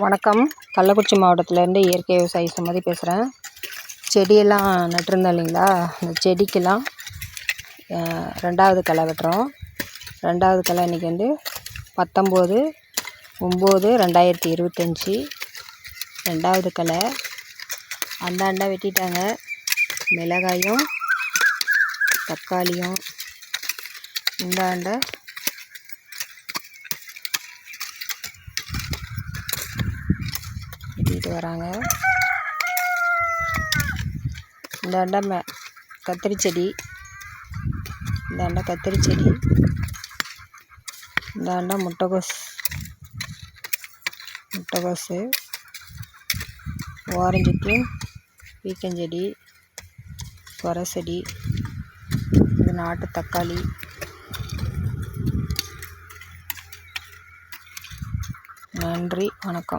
வணக்கம். கள்ளக்குறிச்சி மாவட்டத்திலேருந்து இயற்கை விவசாயி சுமதி பேசுகிறேன் செடியெல்லாம் நட்டிருந்தோம் இல்லைங்களா? அந்த செடிக்கெல்லாம் ரெண்டாவது களை வெட்டுறோம். ரெண்டாவது களை இன்றைக்கி வந்து பத்தொம்போது ஒம்பது ரெண்டாயிரத்தி இருபத்தஞ்சி. ரெண்டாவது களை அந்தாண்டா வெட்டிட்டாங்க. மிளகாயும் தக்காளியும். இந்தாண்ட வாங்கிட்டு வராங்க. இந்தாண்டா மே கத்திரி செடி. இந்தாண்ட கத்திரி செடி. இந்தாண்ட முட்டைகோஸ் முட்டைகோஸு ஓரஞ்சுக்கு பீக்கஞ்செடி சொரை செடி இது நாட்டு தக்காளி. நன்றி வணக்கம்.